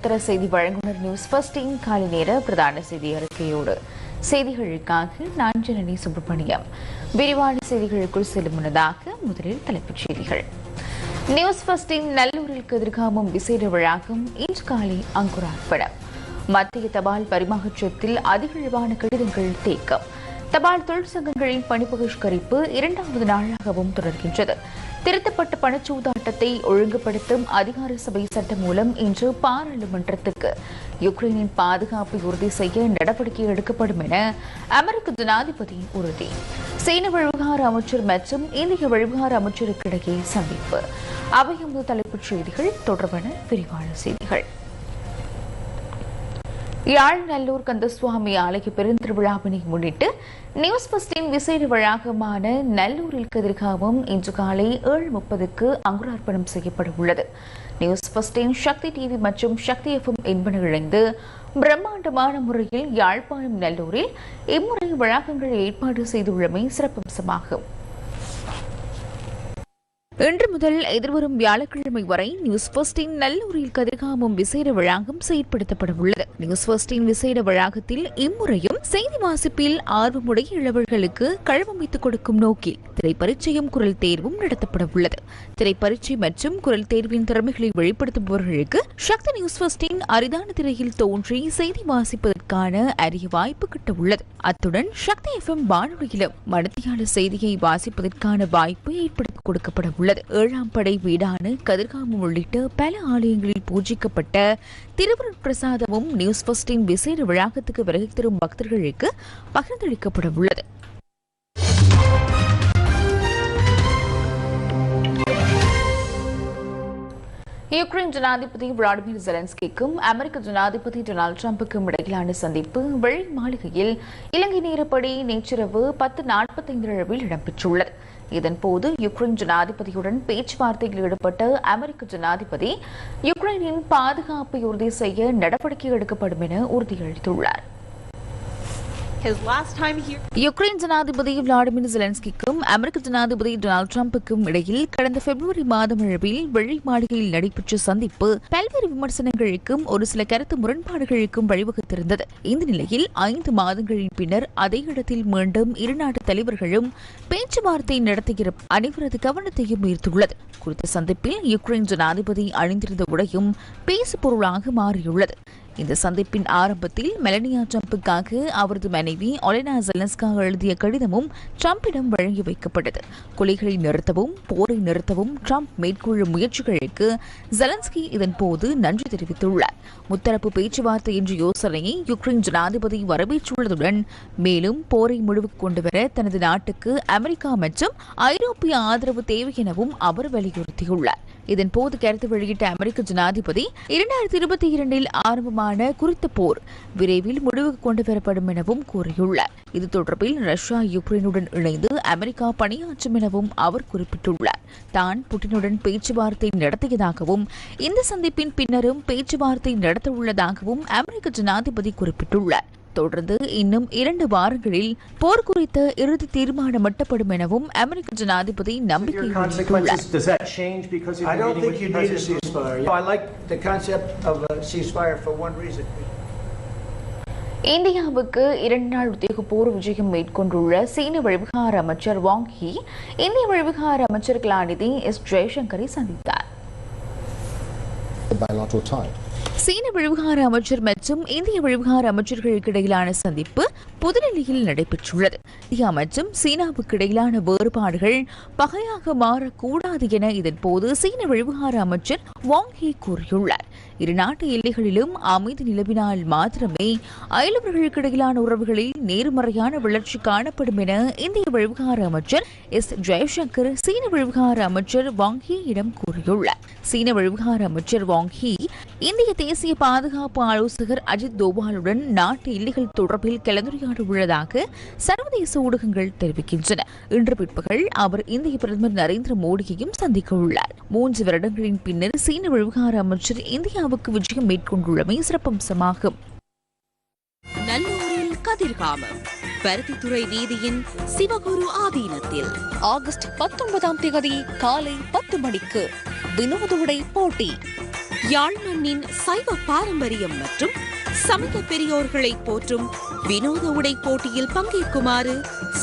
உத்தர செய்தி வழங்குனர் நியூஸ் ஃபர்ஸ்டின் காலை நேர பிரதான செய்தி அறிக்கையோடு. செய்திகளுக்காக நான் ஜனனி சுப்பிரமணியம். விரிவான செய்திகளுக்குள் செல்லும் முன்னதாக முதலில் தலைப்புச் செய்திகள். நியூஸ் ஃபர்ஸ்டின் நல்லூரில் கதிர்காமம் விசேட வளாகம் இன்று காலை அங்குரார்ப்பணம் மத்திய தபால் பரிமாற்றத்தில் அதிகளவான கடிதங்கள் தேக்கம். தபால் தொழிற்சங்கங்களின் பணிபகிஷ்கரிப்பு இரண்டாவது நாளாகவும் தொடர்கின்றது. திருத்தப்பட்ட பணச்சூதாட்டத்தை ஒழுங்குபடுத்தும் அதிகார சபை சட்டம் மூலம் இன்று பாராளுமன்றத்துக்கு. யுக்ரைனின் பாதுகாப்பை உறுதி செய்ய நடவடிக்கை எடுக்கப்படும் என அமெரிக்க ஜனாதிபதி உறுதி. சீன விவகார அமைச்சர் மற்றும் இந்திய விவகார அமைச்சருக்கிடையே சந்திப்பு. அவையம்பு தலைப்புச் செய்திகள் தொடர்பான விரிவான செய்திகள். யாழ் நல்லூர் கந்தசுவாமி ஆலய பெருந்திருவிழாவினை முன்னிட்டு நியூஸ் பஸ்டின் விசேட வளாகமான நல்லூரில் கதிர்காமம் இன்று காலை ஏழு முப்பதுக்கு அங்குரார்ப்பணம் செய்யப்பட உள்ளது. நியூஸ் பஸ்டின் சக்தி டிவி மற்றும் சக்தி எஃப்எம் என்பன இணைந்து பிரம்மாண்டமான முறையில் யாழ்ப்பாணம் நல்லூரில் இம்முறை வளாகங்கள் ஏற்பாடு செய்துள்ளமை சிறப்பம்சமாகும். இன்று முதல் எதிர்வரும் வியாழக்கிழமை வரை நியூஸ் ஃபர்ஸ்டின் நல்லூரில் கதிர்காமம் விசேட வளாகம் செயற்படுத்தப்பட உள்ளது நியூஸ் ஃபர்ஸ்டின் விசேட வளாகத்தில் இம்முறையும் செய்தி வாசிப்பில் ஆர்வமுடைய இளவர்களுக்கு கழவமைத்துக் கொடுக்கும் நோக்கில் திரைப்பரிச்சயம் குரல் தேர்வும் நடத்தப்பட உள்ளது திரைப்பரிச்சை மற்றும் குரல் தேர்வின் திறமைகளை வெளிப்படுத்துபவர்களுக்கு சக்தி நியூஸ் ஃபர்ஸ்டின் அரிதான திரையில் தோன்றி செய்தி வாசிப்பதற்கான அரிய வாய்ப்பு கிட்ட உள்ளது அத்துடன் சக்தி எஃப்எம் வானொலியிலும் மனதியான செய்தியை வாசிப்பதற்கான வாய்ப்பு ஏற்படுத்தி கொடுக்கப்பட உள்ளது உள்ளது. ஏழாம் படை வீடான கதிர்காமம் உள்ளிட்ட பல ஆலயங்களில் பூஜிக்கப்பட்ட திருவருட் பிரசாதமும் நியூஸ் பஸ்டின் விசேட வளாகத்துக்கு வருகை தரும் பக்தர்களுக்கு பகிர்ந்தளிக்கப்பட உள்ளது. யுக்ரைன் ஜனாதிபதி விளாடிமிர் ஜெலன்ஸ்கிக்கும் அமெரிக்க ஜனாதிபதி டொனால்டு டிரம்புக்கும் இடையிலான சந்திப்பு வெள்ளை மாளிகையில் இலங்கை நேரப்படி நேற்றிரவு பத்து நாற்பத்தைந்து அளவில் இடம்பெற்றுள்ளது. இதன்போது யுக்ரைன் ஜனாதிபதியுடன் பேச்சுவார்த்தையில் ஈடுபட்ட அமெரிக்க ஜனாதிபதி யுக்ரைனின் பாதுகாப்பை உறுதி செய்ய நடவடிக்கை எடுக்கப்படும் என உறுதியளித்துள்ளார். யுக்ரைன் ஜனாதிபதி விளாடிமிர் ஜெலன்ஸ்கிக்கும் அமெரிக்க ஜனாதிபதி டொனால்டு டிரம்புக்கும் இடையில் கடந்த பிப்ரவரி மாதம் அளவில் வெள்ளை மாளிகையில் நடைபெற்ற சந்திப்பு பல்வேறு விமர்சனங்களுக்கும் ஒரு சில கருத்து முரண்பாடுகளுக்கும் வழிவகுத்திருந்தது. இந்த நிலையில் ஐந்து மாதங்களின் பின்னர் அதே இடத்தில் மீண்டும் இரு நாட்டு தலைவர்களும் பேச்சுவார்த்தை நடத்துகிற அனைவரது கவனத்தையும் ஈர்த்துள்ளது. குறித்த சந்திப்பில் யுக்ரைன் ஜனாதிபதி அணிந்திருந்த உடையும் பேசு பொருளாக மாறியுள்ளது. இந்த சந்திப்பின் ஆரம்பத்தில் மெலனியா ட்ரம்புக்காக அவரது மனைவி ஒலினா ஜெலன்ஸ்கா எழுதிய கடிதமும் ட்ரம்பிடம் வழங்கி வைக்கப்பட்டது. கொலைகளை நிறுத்தவும் போரை நிறுத்தவும் ட்ரம்ப் மேற்கொள்ளும் முயற்சிகளுக்கு ஜெலன்ஸ்கி இதன்போது நன்றி தெரிவித்துள்ளார். முத்தரப்பு பேச்சுவார்த்தை என்ற யோசனையை யுக்ரைன் ஜனாதிபதி வரவேற்றுள்ளதுடன் மேலும் போரை முடிவுக்கு கொண்டுவர தனது நாட்டுக்கு அமெரிக்கா மற்றும் ஐரோப்பிய ஆதரவு தேவை எனவும் அவர் வலியுறுத்தியுள்ளார். இதன் போது கருத்து வெளியிட்ட அமெரிக்க ஜனாதிபதி இரண்டாயிரத்தி இருபத்தி இரண்டில் ஆரம்பமான குறித்த போர் விரைவில் முடிவுக்கு கொண்டு வரப்படும் எனவும் கூறியுள்ளார். இது தொடர்பில் ரஷ்யா யுக்ரைனுடன் இணைந்து அமெரிக்கா பணியாற்றும் எனவும் அவர் குறிப்பிட்டுள்ளார். தான் புட்டினுடன் பேச்சுவார்த்தை நடத்தியதாகவும் இந்த சந்திப்பின் பின்னரும் பேச்சுவார்த்தை நடத்த உள்ளதாகவும் அமெரிக்க ஜனாதிபதி குறிப்பிட்டுள்ளார். தொடர்ந்து இன்னும் இரண்டு வாரங்களில் போர் குறித்த இறுதி தீர்மானம் எட்டப்படும் எனவும் அமெரிக்க ஜனாதிபதி நம்பிக்கை Your வெளியிட்டுள்ளார் consequences, does that change because of I your don't meeting think with you need a President Putin? ceasefire. I like the concept of a ceasefire for one reason. இந்தியாவுக்கு இரண்டு நாள் உத்தியோகபூர்வ விஜயம் மேற்கொண்டுள்ள சீன வெளிவிகார அமைச்சர் வாங் ஹி இந்திய வெளிவிகார அமைச்சர் கலாநிதி எஸ் ஜெய்சங்கரை சந்தித்தார். சீன விவகார அமைச்சர் மற்றும் இந்திய விவகார அமைச்சர்களுக்கு இடையிலான சந்திப்பு புதுடெல்லியில் நடைபெற்றுள்ளது. இந்தியா மற்றும் சீனாவுக்கு இடையிலான வேறுபாடுகள் பகையாக மாறக்கூடாது என இதன்போது சீன விவகார அமைச்சர் வாங் ஹே கூறியுள்ளார். இரு நாட்டு எல்லைகளிலும் அமைதி நிலவினால் மாத்திரமே அயலவர்களுக்கு இடையிலான உறவுகளில் நேர்மறையான வளர்ச்சி காணப்படும் என இந்திய விவகார அமைச்சர் எஸ் ஜெய்சங்கர் சீன விவகார அமைச்சர் வாங் ஹீயிடம் கூறியுள்ளார். சீன விவகார அமைச்சர் வாங் ஹீ இந்திய தேசிய பாதுகாப்பு ஆலோசகர் அஜித் தோவாலுடன் நாட்டு எல்லைகள் தொடர்பில் கலந்துரையாட உள்ளதாக சர்வதேச ஊடகங்கள் தெரிவிக்கின்றன. இன்று பிற்பகல் அவர் இந்திய பிரதமர் நரேந்திர மோடியையும் சந்திக்க உள்ளார். மூன்று வருடங்களின் பின்னர் சீன விவகார அமைச்சர் இந்தியாவுக்கு விஜயம் மேற்கொண்டுள்ளமை சிறப்பம்சமாகும். நல்லூரில் கதிர்காமம். பருத்தித்துறை வீதியின் சிவகுரு ஆதீனத்தில். ஆகஸ்ட் பத்தொன்பதாம் தேதி காலை பத்து மணிக்கு வினோத உடை போட்டி. யாழ் மண்ணின் சைவ பாரம்பரியம் மற்றும் சமய பெரியோர்களை போற்றும் வினோத உடை போட்டியில் பங்கேற்குமாறு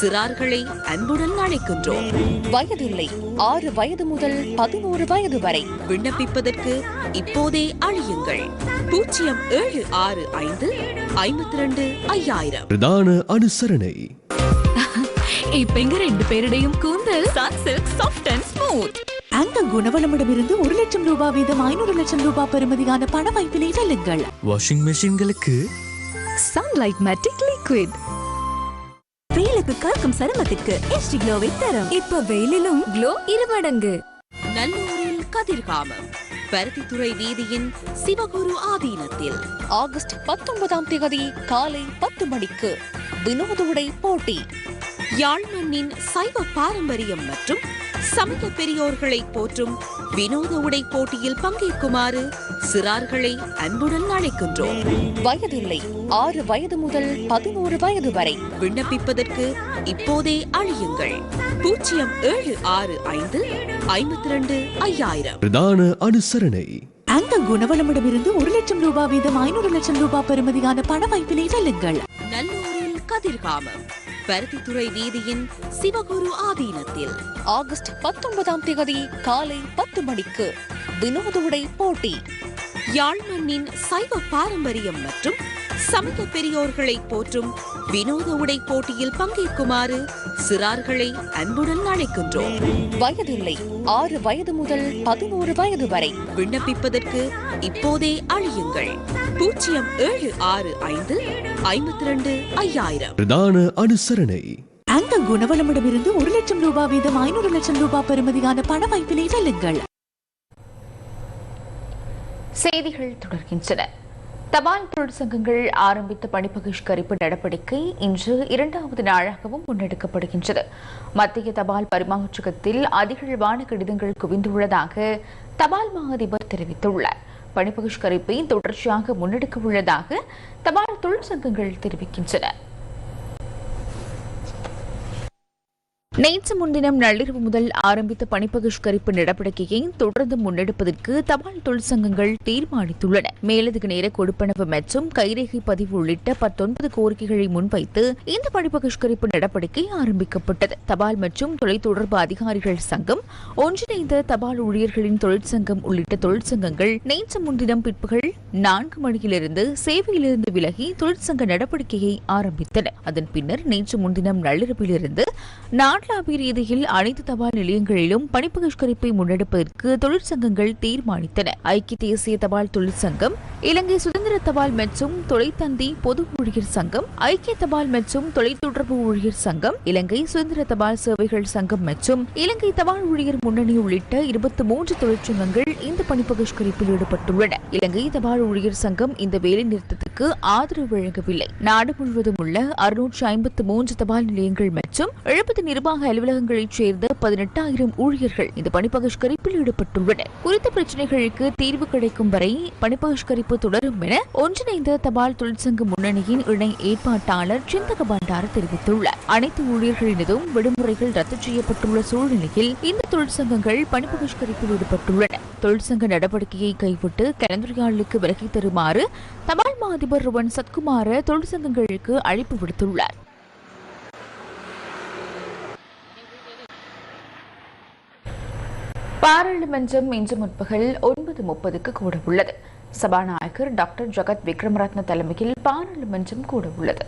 சிறார்களை அன்புடன் அழைக்கின்றோம். வயதில்லை ஆறு வயது முதல் பதினோரு வயது வரை விண்ணப்பிப்பதற்கு இப்போதே அழியுங்கள். பூஜ்ஜியம் ஏழு ஆறு ஐந்து ஐம்பத்தி ரெண்டு ஐயாயிரம். பிரதான அனுசரணை. இப்ப எங்க ரெண்டு பேருடையும் கூந்தல் சாஃப்ட் அண்ட் ஸ்மூத் அந்த குணவளமிடமிருந்து ஒரு லட்சம் ரூபாய் வீதம் ஐநூறு லட்சம் ரூபாய் பெறுமதியான பண வாய்ப்பினை வெல்லுங்கள். வாஷிங் மெஷின்களுக்கு சன்லைட் மேட்டிக் லிக்விட் வெயிலுக்கு கற்கும் சருமத்திற்கு எஸ்டி க்ளோவை தரும். இப்ப வெயிலிலும் க்ளோ இருமடங்கு. நல்லூரில் கதிர்காமம். பருத்தித்துறை வீதியின் சிவகுரு ஆதீனத்தில். ஆகஸ்ட் பத்தொன்பதாம் தேதி காலை பத்து மணிக்கு வினோத உடை போட்டி. யாழ் மண்ணின் சைவ பாரம்பரியம் மற்றும் சமய பெரியோர்களை போற்றும் வினோத உடை போட்டியில் பங்கேற்குமாறு சிறார்களை அன்புடன் அழைக்கின்றோம். வயதில்லை ஆறு வயது முதல் பதினோரு வயது வரை விண்ணப்பிப்பதற்கு இப்போதே அழியுங்கள். பூஜ்ஜியம் ஏழு ஆறு ஐந்து ஐம்பத்தி ரெண்டு ஐயாயிரம். பிரதான அனுசரணை. அந்த குணவளமிடமிருந்து ஒரு லட்சம் ரூபாய் வீதம் ஐநூறு லட்சம் ரூபாய் பெறுமதியான பண வாய்ப்பினை வெல்லுங்கள் நல்லூரில் கதிர்காமம். பருத்தித்துறை வீதியின் சிவகுரு ஆதீனத்தில். ஆகஸ்ட் பத்தொன்பதாம் தேதி காலை பத்து மணிக்கு வினோத உடை போட்டி. யாழ் மண்ணின் சைவ பாரம்பரியம் மற்றும் சமய பெரியோர்களை போற்றும் வினோத உடை போட்டியில் பங்கேற்குமாறு சிறார்களை அன்புடன் அழைக்கின்றோம். வயதில்லை ஆறு வயது முதல் பதினோரு வயது வரை விண்ணப்பிப்பதற்கு இப்போதே அழியுங்கள். பூஜ்ஜியம் ஏழு ஆறு ஐந்து ஐம்பத்தி ரெண்டு ஐயாயிரம். பிரதான அனுசரணை. அந்த குணவளமிடமிருந்து ஒரு லட்சம் ரூபாய் வீதம் ஐநூறு லட்சம் ரூபாய் பெறுமதியான பண வாய்ப்பினை வெல்லுங்கள் செய்திகள் தொடர்கின்றன. தபால் தொழிற்சங்கங்கள் ஆரம்பித்த பணிபகிஷ்கரிப்பு நடவடிக்கை இன்று இரண்டாவது நாளாகவும் முன்னெடுக்கப்படுகின்றது. மத்திய தபால் பரிமாற்றகத்தில் அதிகளவான கடிதங்கள் குவிந்துள்ளதாக தபால் மகாதிபர் தெரிவித்துள்ளார். பணிபகிஷ்கரிப்பை தொடர்ச்சியாக முன்னெடுக்க உள்ளதாக தபால் தொழிற்சங்கங்கள் தெரிவிக்கின்றன. நேற்று முன்தினம் நள்ளிரவு முதல் ஆரம்பித்த பணிப்பகிஷ்கரிப்பு நடவடிக்கையை தொடர்ந்து முன்னெடுப்பதற்கு தபால் தொழிற்சங்கங்கள் தீர்மானித்துள்ளன. மேலதிக நேர கொடுப்பனவு மற்றும் கைரேகை பதிவு உள்ளிட்ட பத்தொன்பது கோரிக்கைகளை முன்வைத்து இந்த பணிப்பகிஷ்கரிப்பு நடவடிக்கை ஆரம்பிக்கப்பட்டது. தபால் மற்றும் தொலைத்தொடர்பு அதிகாரிகள் சங்கம் ஒன்றிணைந்த தபால் ஊழியர்களின் தொழிற்சங்கம் உள்ளிட்ட தொழிற்சங்கங்கள் நேற்று முன்தினம் பிற்பகல் நான்கு மணியிலிருந்து சேவையிலிருந்து விலகி தொழிற்சங்க நடவடிக்கையை ஆரம்பித்தன. அதன் பின்னர் நேற்று முன்தினம் நள்ளிரவிலிருந்து நாட்லாவிய ரீதியில் அனைத்து தபால் நிலையங்களிலும் பணிப்பகிஷ்கரிப்பை முன்னெடுப்பதற்கு தொழிற்சங்கங்கள் தீர்மானித்தன. ஐக்கிய தேசிய தபால் தொழிற்சங்கம் இலங்கை சுதந்திர தபால் மற்றும் தொலைத்தந்தி பொது ஊழியர் சங்கம் ஐக்கிய தபால் மற்றும் தொலைத்தொடர்பு ஊழியர் சங்கம் இலங்கை சுதந்திர தபால் சேவைகள் சங்கம் மற்றும் இலங்கை தபால் ஊழியர் முன்னணி உள்ளிட்ட இருபத்தி மூன்று தொழிற்சங்கங்கள் இந்த பணிப்பகிஷ்கரிப்பில் ஈடுபட்டுள்ளன. இலங்கை தபால் ஊழியர் சங்கம் இந்த வேலை நிறுத்தத்துக்கு ஆதரவு வழங்கவில்லை. நாடு முழுவதும் உள்ள அறுநூற்று ஐம்பத்து மூன்று தபால் நிலையங்கள் மற்றும் எழுபது நிர்வாக அலுவலகங்களைச் சேர்ந்த பதினெட்டாயிரம் ஊழியர்கள் இந்த பணிப்பகிஷ்கரிப்பில் ஈடுபட்டுள்ளனர். குறித்த பிரச்சனைகளுக்கு தீர்வு கிடைக்கும் வரை பணிப்பகிஷ்கரிப்பு தொடரும் என என ஒன்றிணைந்த தபால் தொழிற்சங்க முன்னணியின் இணை ஏற்பாட்டாளர் சிந்தக பண்டார தெரிவித்துள்ளார். அனைத்து ஊழியர்களினதும் விடுமுறைகள் ரத்து செய்யப்பட்டுள்ள சூழ்நிலையில் இந்த தொழிற்சங்கங்கள் பணிபுகஷ்கரிப்பில் ஈடுபட்டுள்ளன. தொழிற்சங்க நடவடிக்கையை கைவிட்டு கலந்துரையாடலுக்கு விலகி தருமாறு தபால் மா அதிபர் ருவன் சத்குமார தொழிற்சங்கங்களுக்கு அழைப்பு விடுத்துள்ளார். பாராளுமன்றம் இன்று முற்பகல் ஒன்பது முப்பதுக்கு கூட உள்ளது. சபாநாயகர் டாக்டர் ஜெகத் விக்ரமரத்ன தலைமையில் பாராளுமன்றம் கூட உள்ளது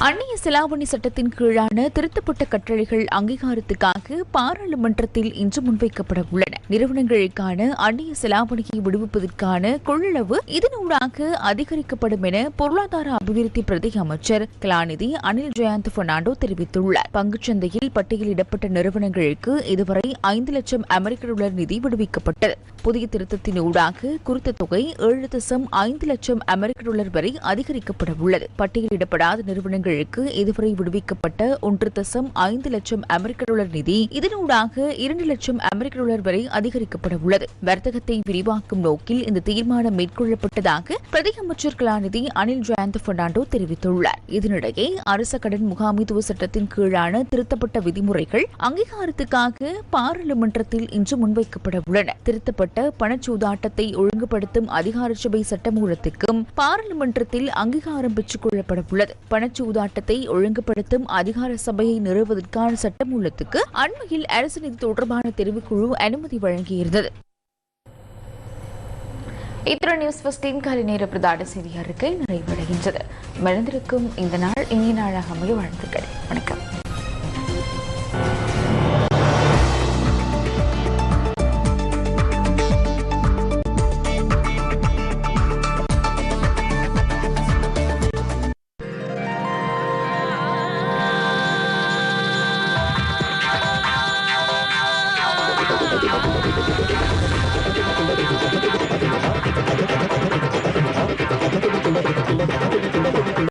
அந்நிய செலாவணி சட்டத்தின் கீழான திருத்தப்பட்ட கட்டளைகள் அங்கீகாரத்துக்காக பாராளுமன்றத்தில் இன்று முன்வைக்கப்பட உள்ளன நிறுவனங்களுக்கான அந்நிய செலாவணியை விடுவிப்பதற்கான கொள்ளளவு இதனூடாக அதிகரிக்கப்படும் என பொருளாதார அபிவிருத்தி பிரதி அமைச்சர் கலாநிதி அனில் ஜெயந்த் பெர்னாண்டோ தெரிவித்துள்ளார். பங்குச்சந்தையில் பட்டியலிடப்பட்ட நிறுவனங்களுக்கு இதுவரை ஐந்து லட்சம் அமெரிக்க டாலர் நிதி விடுவிக்கப்பட்டது. புதிய திருத்தத்தின் ஊடாக குறித்த தொகை ஏழு தசம் ஐந்து லட்சம் அமெரிக்க டாலர் வரை அதிகரிக்கப்பட உள்ளது. பட்டியலிடப்படாத நிறுவனங்களுக்கு இதுவரை விடுவிக்கப்பட்ட ஒன்று தசம் ஐந்து லட்சம் அமெரிக்க டாலர் நிதி இதனூடாக இரண்டு லட்சம் அமெரிக்க டாலர் வரை அதிகரிக்கப்பட உள்ளது வர்த்தகத்தை விரிவாக்கும் நோக்கில் இந்த தீர்மானம் மேற்கொள்ளப்பட்டதாக பிரதி அமைச்சர் கலாநிதி அனில் ஜெயந்த் பெர்னாண்டோ தெரிவித்துள்ளார். இதனிடையே அரச கடன் முகாமித்துவ சட்டத்தின் கீழான திருத்தப்பட்ட விதிமுறைகள் அங்கீகாரத்துக்காக பாராளுமன்றத்தில் இன்று முன்வைக்கப்பட உள்ளன திருத்தப்பட்ட பணச்சூதாட்டத்தை ஒழுங்குபடுத்தும் அதிகார சபை சட்டமூலத்துக்கும் பாராளுமன்றத்தில் அங்கீகாரம் பெற்றுக் கொள்ளப்பட உள்ளது பணச்சூதாட்டத்தை ஒழுங்குபடுத்தும் அதிகார சபையை நிறுவுவதற்கான சட்டமூலத்துக்கு அண்மையில் அரசு நிதி தொடர்பான தெரிவுக்குழு அனுமதி வழங்கியிருந்தது. இத்திர நியூஸ் ஃபஸ்டின் காலை நேர பிரதான செய்தி அறிக்கை நிறைவடைகின்றது. மறந்திருக்கும் இந்த நாள் இனிய நாளாக அமைய வாழ்த்துக்கள். வணக்கம்.